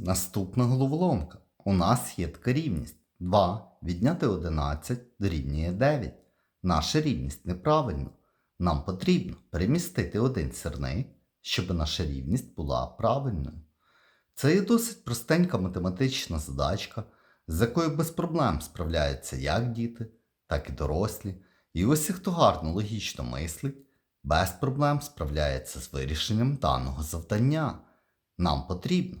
Наступна головоломка. У нас є така рівність. 2 відняти 11 дорівнює 9. Наша рівність неправильна. Нам потрібно перемістити один сірник, щоб наша рівність була правильною. Це є досить простенька математична задачка, з якою без проблем справляються як діти, так і дорослі. І усі, хто гарно логічно мислить, без проблем справляється з вирішенням даного завдання. Нам потрібно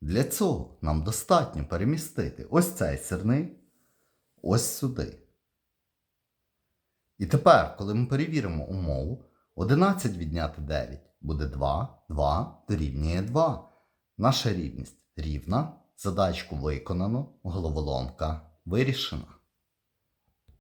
Для цього нам достатньо перемістити ось цей сірний, ось сюди. І тепер, коли ми перевіримо умову, 11 відняти 9 буде 2, 2 дорівнює 2. Наша рівність рівна, задачку виконано, головоломка вирішена.